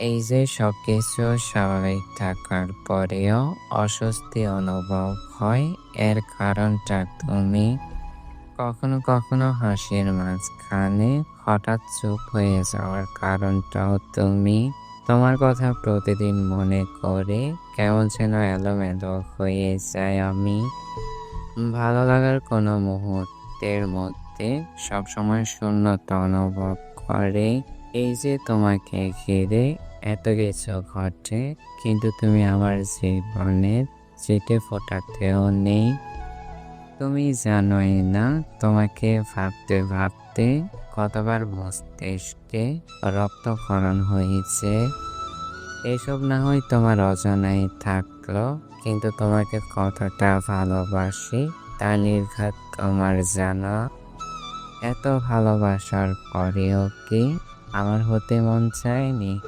এই যে সব কিছু স্বাভাবিক থাকার পরেও অস্বস্তি অনুভব হয়। এর কারণটা তুমি কখনো কখনো হাসির মাঝখানে হঠাৎ চুপ হয়ে যাওয়ার কারণটাও তুমি তোমার কথা প্রতিদিন মনে করে কেমন যেন এলোমেলো হয়ে যায়। আমি ভালো লাগার কোনো মুহূর্তের মধ্যে সবসময় শূন্যতা অনুভব করে। এই যে তোমাকে ঘিরে এত কিছু ঘটে, কিন্তু তুমি আমার জীবনের চেটে ফোটাতেও নেই। তুমি জানোই না, তোমাকে ভাবতে ভাবতে কতবার মস্তিষ্কে রক্তক্ষরণ হয়েছে। এসব না হয় তোমার অজানাই থাকল, কিন্তু তোমাকে কতটা ভালোবাসি তা নির্ঘাত তোমার জানা। এত ভালোবাসার পরেও কি আমার হতে মন চায়নি?